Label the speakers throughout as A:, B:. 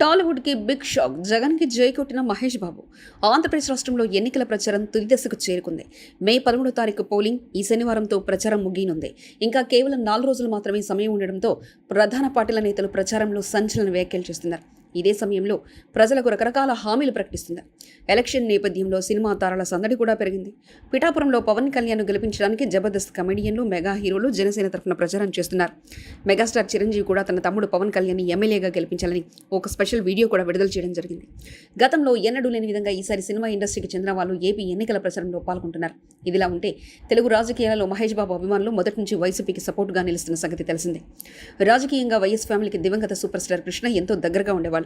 A: టాలీవుడ్కి big shock. జగన్కి జై కొట్టిన మహేష్ బాబు. ఆంధ్రప్రదేశ్ రాష్ట్రంలో ఎన్నికల ప్రచారం తుది దశకు చేరుకుంది. మే పదమూడో తారీఖు పోలింగ్ ఈ శనివారంతో ప్రచారం ముగియనుంది. ఇంకా కేవలం నాలుగు రోజులు మాత్రమే సమయం ఉండడంతో ప్రధాన పార్టీల నేతలు ప్రచారంలో సంచలన వ్యాఖ్యలు చేస్తున్నారు. ఇదే సమయంలో ప్రజలకు రకరకాల హామీలు ప్రకటిస్తుంది. ఎలక్షన్ నేపథ్యంలో సినిమా తారల సందడి కూడా పెరిగింది. పిఠాపురంలో పవన్ కళ్యాణ్ గెలిపించడానికి జబర్దస్త్ కమెడియన్లు మెగా హీరోలు జనసేన తరఫున ప్రచారం చేస్తున్నారు. మెగాస్టార్ చిరంజీవి కూడా తన తమ్ముడు పవన్ కళ్యాణ్ ఎమ్మెల్యేగా గెలిపించాలని ఒక స్పెషల్ వీడియో కూడా విడుదల చేయడం జరిగింది. గతంలో ఎన్నడూ లేని విధంగా ఈసారి సినిమా ఇండస్ట్రీకి చెందిన వాళ్ళు ఏపీ ఎన్నికల ప్రచారంలో పాల్గొంటున్నారు. ఇదిలా ఉంటే తెలుగు రాజకీయాలలో మహేష్ బాబు అభిమానులు మొదటి నుంచి వైసీపీకి సపోర్ట్గా నిలుస్తున్న సంగతి తెలిసిందే. రాజకీయంగా వైఎస్ ఫ్యామిలీకి దివంగత సూపర్ స్టార్ కృష్ణ ఎంతో దగ్గరగా ఉండేవాళ్ళు.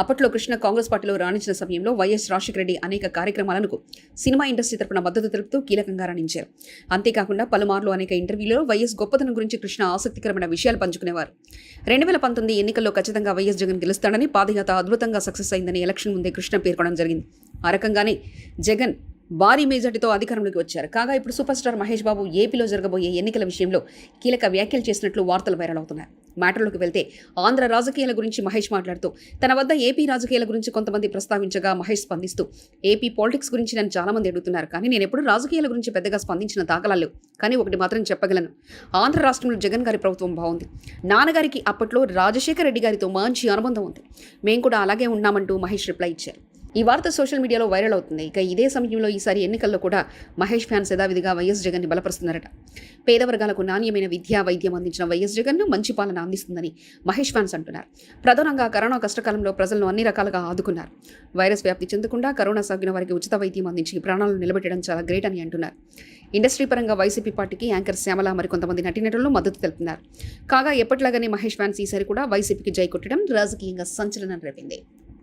A: అప్పట్లో కృష్ణ కాంగ్రెస్ పార్టీలో రాణించిన సమయంలో వైఎస్ రాజశేఖర రెడ్డి అనేక కార్యక్రమాలకు సినిమా ఇండస్ట్రీ తరపున మద్దతు తెలుపుతూ కీలకంగా రాణించారు. అంతేకాకుండా పలుమార్లు అనేక ఇంటర్వ్యూలో వైఎస్ గొప్పతనం గురించి కృష్ణ ఆసక్తికరమైన విషయాలు పంచుకునేవారు. రెండు వేల పంతొమ్మిది ఎన్నికల్లో ఖచ్చితంగా వైఎస్ జగన్ గెలుస్తాడని పాదయాత్ర అద్భుతంగా సక్సెస్ అయిందని ఎలక్షన్ ముందే కృష్ణ పేర్కొనడం జరిగింది. ఆ రకంగానే జగన్ భారీ మెజార్టీతో అధికారంలోకి వచ్చారు. కాగా ఇప్పుడు సూపర్ స్టార్ మహేష్ బాబు ఏపీలో జరగబోయే ఎన్నికల విషయంలో కీలక వ్యాఖ్యలు చేసినట్లు వార్తలు వైరల్ అవుతున్నాయి. మ్యాటర్లోకి వెళ్తే ఆంధ్ర రాజకీయాల గురించి మహేష్ మాట్లాడుతూ తన వద్ద ఏపీ రాజకీయాల గురించి కొంతమంది ప్రస్తావించగా మహేష్ స్పందిస్తూ ఏపీ పాలిటిక్స్ గురించి నన్ను చాలా మంది అడుగుతున్నారు కానీ నేను ఎప్పుడు రాజకీయాల గురించి పెద్దగా స్పందించిన దాఖలాలు కానీ ఒకటి మాత్రం చెప్పగలను. ఆంధ్ర రాష్ట్రంలో జగన్ గారి ప్రభుత్వం బాగుంది. నాన్నగారికి అప్పట్లో రాజశేఖర రెడ్డి గారితో మంచి అనుబంధం ఉంది. మేము కూడా అలాగే ఉన్నామంటూ మహేష్ రిప్లై ఇచ్చారు. ఈ వార్త సోషల్ మీడియాలో వైరల్ అవుతుంది. ఇక ఇదే సమయంలో ఈసారి ఎన్నికల్లో కూడా మహేష్ ఫ్యాన్స్ యథావిధిగా వైఎస్ జగన్ని బలపరుస్తున్నారట. పేద వర్గాలకు నాణ్యమైన విద్యా వైద్యం అందించిన వైఎస్ జగన్ను మంచి పాలన అందిస్తుందని మహేష్ ఫ్యాన్స్ అంటున్నారు. ప్రధానంగా కరోనా కష్టకాలంలో ప్రజలను అన్ని రకాలుగా ఆదుకున్నారు. వైరస్ వ్యాప్తి చెందకుండా కరోనా సాగిన వారికి ఉచిత వైద్యం అందించి ప్రాణాలను నిలబెట్టడం చాలా గ్రేట్ అని అంటున్నారు. ఇండస్ట్రీ పరంగా వైసీపీ పార్టీకి యాంకర్ శ్యామల మరికొంతమంది నటీనటులు మద్దతు తెలుపుతున్నారు. కాగా ఎప్పటిలాగానే మహేష్ ఫ్యాన్స్ ఈసారి కూడా వైసీపీకి జై కొట్టడం రాజకీయంగా సంచలనం రేపింది.